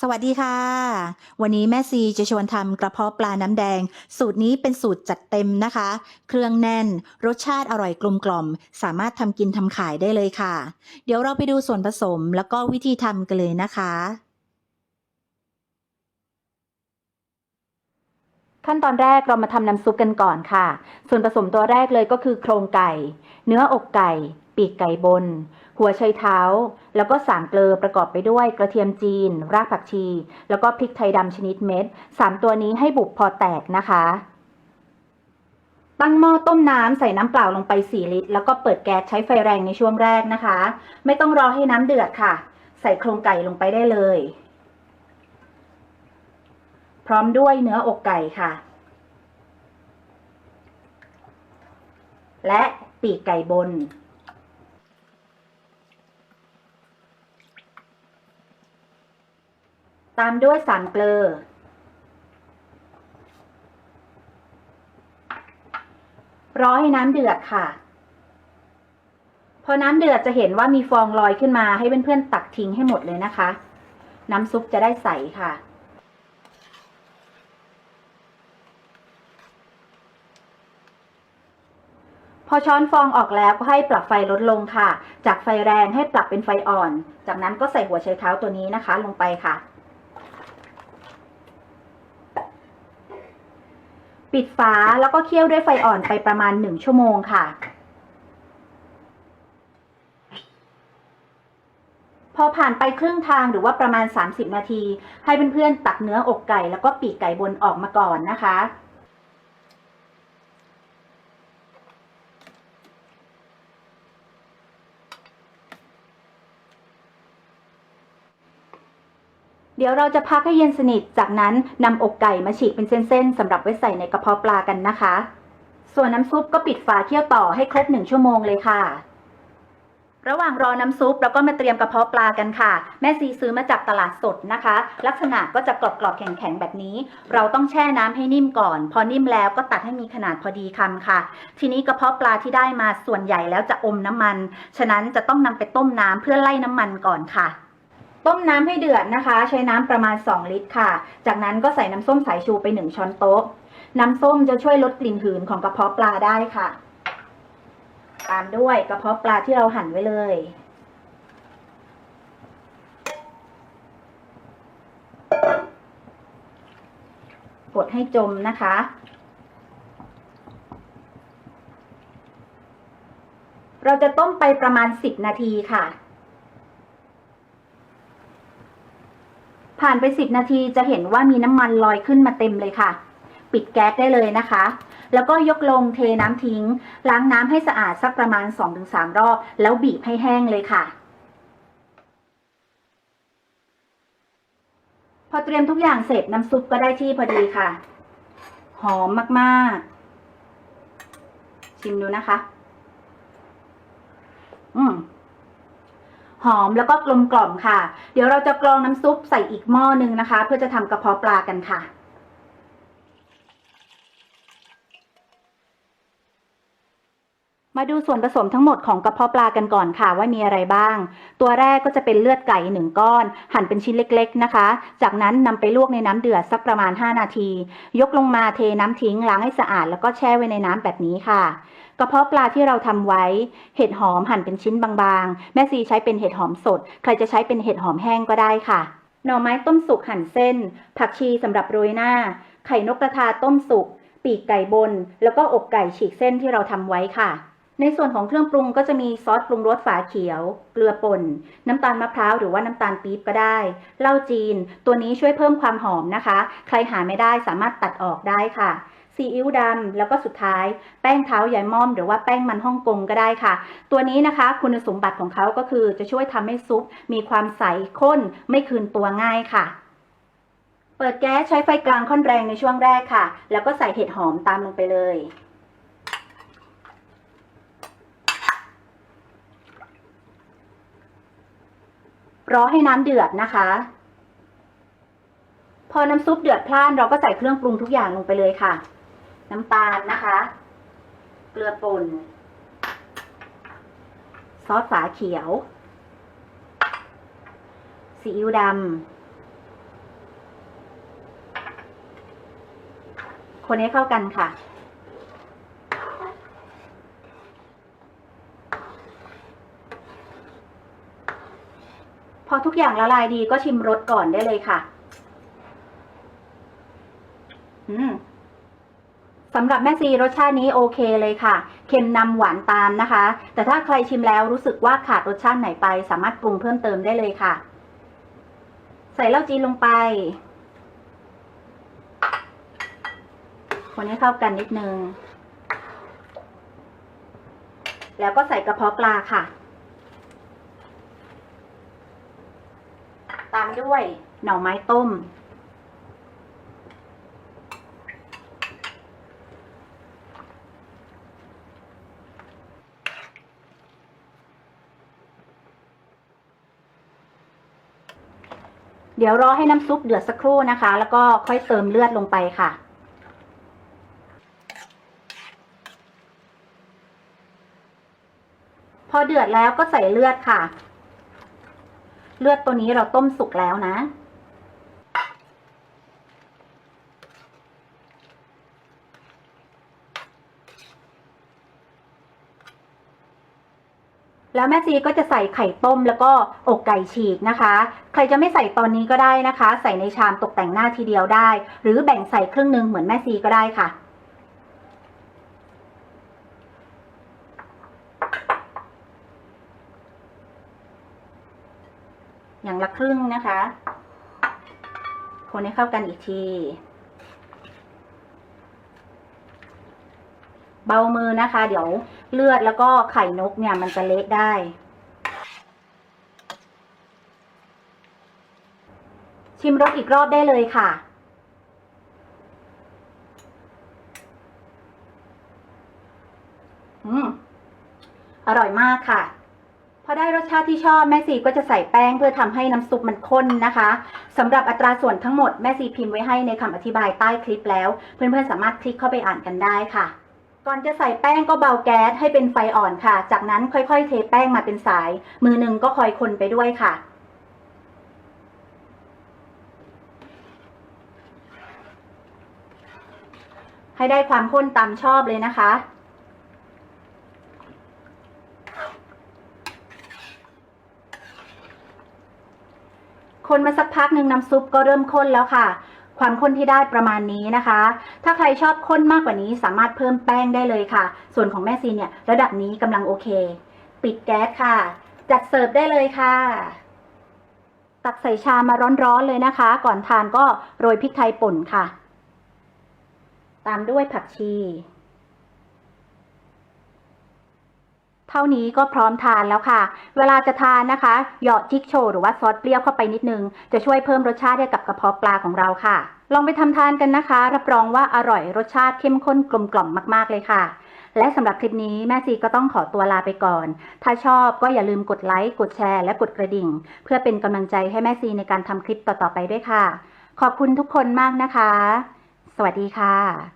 สวัสดีค่ะ วันนี้แม่ซีจะชวนทำกระเพาะปลาน้ำแดง สูตรนี้เป็นสูตรจัดเต็มนะคะ เครื่องแน่น รสชาติอร่อยกลมกล่อม สามารถทำกินทำขายได้เลยค่ะ เดี๋ยวเราไปดูส่วนผสมแล้วก็วิธีทำกันเลยนะคะ ขั้นตอนแรกเรามาทำน้ำซุปกันก่อนค่ะ ส่วนผสมตัวแรกเลยก็คือโครงไก่ เนื้ออกไก่ ปีกไก่บน หัวไชเท้า แล้วก็สามเกลือประกอบไปด้วยกระเทียมจีน รากผักชี แล้วก็พริกไทยดำชนิดเม็ดสามตัวนี้ให้บุบพอแตกนะคะ ตั้งหม้อต้มน้ำใส่น้ำเปล่าลงไป 4 ลิตร แล้วก็เปิดแก๊สใช้ไฟแรงในช่วงแรกนะคะ ไม่ต้องรอให้น้ำเดือดค่ะ ใส่โครงไก่ลงไปได้เลย พร้อมด้วยเนื้ออกไก่ค่ะ และปีกไก่บน ตามด้วยสามเกลือ รอให้น้ำเดือดค่ะ พอน้ำเดือดจะเห็นว่ามีฟองลอยขึ้นมาให้เพื่อนๆตักทิ้งให้หมดเลยนะคะ น้ำซุปจะได้ใสค่ะ พอช้อนฟองออกแล้วก็ให้ปรับไฟลดลงค่ะ จากไฟแรงให้ปรับเป็นไฟอ่อน จากนั้นก็ใส่หัวไชเท้าตัวนี้นะคะลงไปค่ะ ปิดฝาแล้วก็เคี่ยวด้วยไฟอ่อนไปประมาณ 1 ชั่วโมงค่ะ พอผ่านไปครึ่งทางหรือว่าประมาณ 30 นาที ให้เพื่อนๆตักเนื้ออกไก่ แล้วก็ปีกไก่บนออกมาก่อนนะคะ เดี๋ยวเราจะพักให้เย็นสนิท จากนั้นนำอกไก่มาฉีกเป็นเส้นๆสำหรับไว้ใส่ในกระเพาะปลากันนะคะ ส่วนน้ำซุปก็ปิดฝาเคี่ยวต่อให้ครบหนึ่งชั่วโมงเลยค่ะ ระหว่างรอน้ำซุปเราก็มาเตรียมกระเพาะปลากันค่ะ แม่ซีซื้อมาจากตลาดสดนะคะ ลักษณะก็จะกรอบๆแข็งๆแบบนี้ เราต้องแช่น้ำให้นิ่มก่อน พอนิ่มแล้วก็ตัดให้มีขนาดพอดีคำค่ะ ทีนี้กระเพาะปลาที่ได้มาส่วนใหญ่แล้วจะอมน้ำมัน ฉะนั้นจะต้องนำไปต้มน้ำเพื่อไล่น้ำมันก่อนค่ะ ต้มน้ำให้เดือดนะคะ ใช้น้ำประมาณ 2 ลิตรค่ะ จากนั้นก็ใส่น้ำส้มสายชูไป 1 ช้อนโต๊ะ น้ำส้มจะช่วยลดกลิ่นหืนของกระเพาะปลาได้ค่ะ ตามด้วยกระเพาะปลาที่เราหั่นไว้เลย กดให้จมนะคะเราจะต้มไปประมาณ 10 นาทีค่ะ ผ่านไป 10 นาทีจะเห็นว่ามีน้ำมันลอยขึ้นมาเต็มเลยค่ะ ปิดแก๊สได้เลยนะคะ แล้วก็ยกลงเทน้ำทิ้ง ล้างน้ำให้สะอาดสักประมาณ 2-3 รอบ แล้วบีบให้แห้งเลยค่ะ พอเตรียมทุกอย่างเสร็จน้ำซุปก็ได้ที่พอดีค่ะ หอมมากๆ ชิมดูนะคะ อืม หอมแล้วก็กลมกล่อมค่ะ เดี๋ยวเราจะกรองน้ำซุปใส่อีกหม้อหนึ่งนะคะ เพื่อจะทำกระเพาะปลากันค่ะ มาดูส่วนผสมทั้งหมดของกระเพาะปลากันก่อนค่ะว่ามีอะไรบ้าง ตัวแรกก็จะเป็นเลือดไก่หนึ่งก้อน หั่นเป็นชิ้นเล็ก ๆนะคะ จากนั้นนำไปลวกในน้ำเดือดสักประมาณ 5 นาที ยกลงมาเทน้ำทิ้งล้างให้สะอาดแล้วก็แช่ไว้ในน้ำแบบนี้ค่ะ กระเพาะปลาที่เราทำไว้ เห็ดหอมหั่นเป็นชิ้นบางๆ แม่ซีใช้เป็นเห็ดหอมสด ใครจะใช้เป็นเห็ดหอมแห้งก็ได้ค่ะ หน่อไม้ต้มสุกหั่นเส้น ผักชีสำหรับโรยหน้า ไข่นกกระทาต้มสุก ปีกไก่บน แล้วก็อกไก่ฉีกเส้นที่เราทำไว้ค่ะ ในส่วนของเครื่องปรุงก็จะมีซอสปรุงรสฝาเขียว เกลือป่น น้ำตาลมะพร้าวหรือว่าน้ำตาลปี๊บก็ได้ เหล้าจีน ตัวนี้ช่วยเพิ่มความหอมนะคะ ใครหาไม่ได้สามารถตัดออกได้ค่ะ ซีอิ๊วดำแล้วก็สุดท้าย แป้งเท้ายายม่อม หรือว่าแป้งมันฮ่องกงก็ได้ค่ะ ตัวนี้นะคะคุณสมบัติของเขาก็คือจะช่วยทำให้ซุป มีความใสข้น ไม่คืนตัวง่ายค่ะเปิดแก๊สใช้ไฟกลางค่อนแรงในช่วงแรกค่ะ แล้วก็ใส่เห็ดหอมตามลงไปเลย รอให้น้ำเดือดนะคะ พอน้ำซุปเดือดพล่านเราก็ใส่เครื่องปรุงทุกอย่างลงไปเลยค่ะ น้ำตาลนะคะ เกลือป่น ซอสฝาเขียว ซีอิ๊วดำ คนให้เข้ากันค่ะ พอทุกอย่างละลายดีก็ชิมรสก่อนได้เลยค่ะ อืมสำหรับแม่ซีรสชาตินี้โอเคเลยค่ะ เค็มนำหวานตามนะคะ แต่ถ้าใครชิมแล้วรู้สึกว่าขาดรสชาติไหนไป สามารถปรุงเพิ่มเติมได้เลยค่ะ ใส่เหล้าจีนลงไปคนให้เข้ากันนิดนึง แล้วก็ใส่กระเพาะปลาค่ะ ตามด้วยหน่อไม้ต้ม เดี๋ยวรอให้น้ำซุปเดือดสักครู่นะคะ แล้วก็ค่อยเติมเลือดลงไปค่ะพอเดือดแล้วก็ใส่เลือดค่ะ เลือดตัวนี้เราต้มสุกแล้วนะ แล้วแม่จีก็จะใส่ไข่ต้มแล้วก็อกไก่ฉีกนะคะ ใครจะไม่ใส่ตอนนี้ก็ได้นะคะ ใส่ในชามตกแต่งหน้าทีเดียวได้ หรือแบ่งใส่ครึ่งหนึ่งเหมือนแม่ซีก็ได้ค่ะ อย่างละครึ่งนะคะ คนให้เข้ากันอีกที เบามือนะคะ เดี๋ยวเลือดแล้วก็ไข่นกเนี่ยมันจะเละได้ ชิมรสอีกรอบได้เลยค่ะอืมอร่อยมากค่ะ พอได้รสชาติที่ชอบแม่ซีก็จะใส่แป้งเพื่อทำให้น้ำซุปมันข้นนะคะสำหรับอัตราส่วนทั้งหมดแม่ซีพิมพ์ไว้ให้ในคำอธิบายใต้คลิปแล้ว เพื่อนๆสามารถคลิกเข้าไปอ่านกันได้ค่ะ ก่อนจะใส่แป้งก็เบาแก๊สให้เป็นไฟอ่อนค่ะ จากนั้นค่อยๆ เทแป้งมาเป็นสาย มือหนึ่งก็คอยคนไปด้วยค่ะให้ได้ความข้นตามชอบเลยนะคะ คนมาสักพักหนึ่งน้ำซุปก็เริ่มข้นแล้วค่ะ ความข้นที่ได้ประมาณนี้นะคะ ถ้าใครชอบข้นมากกว่านี้สามารถเพิ่มแป้งได้เลยค่ะ ส่วนของแม่ซีเนี่ยระดับนี้กำลังโอเค ปิดแก๊สค่ะ จัดเสิร์ฟได้เลยค่ะ ตักใส่ชามาร้อนๆเลยนะคะ ก่อนทานก็โรยพริกไทยป่นค่ะ ตามด้วยผักชี เท่านี้ก็พร้อมทานแล้วค่ะ เวลาจะทานนะคะหยอดจิกโชหรือว่าซอสเปรี้ยวเข้าไปนิดนึง จะช่วยเพิ่มรสชาติให้กับกระเพาะปลาของเราค่ะ ลองไปทำทานกันนะคะ รับรองว่าอร่อยรสชาติเข้มข้นกลมกล่อมมากๆเลยค่ะ และสำหรับคลิปนี้แม่ซีก็ต้องขอตัวลาไปก่อน ถ้าชอบก็อย่าลืมกดไลค์กดแชร์และกดกระดิ่ง เพื่อเป็นกำลังใจให้แม่ซีในการทำคลิปต่อๆไปด้วยค่ะ ขอบคุณทุกคนมากนะคะ สวัสดีค่ะ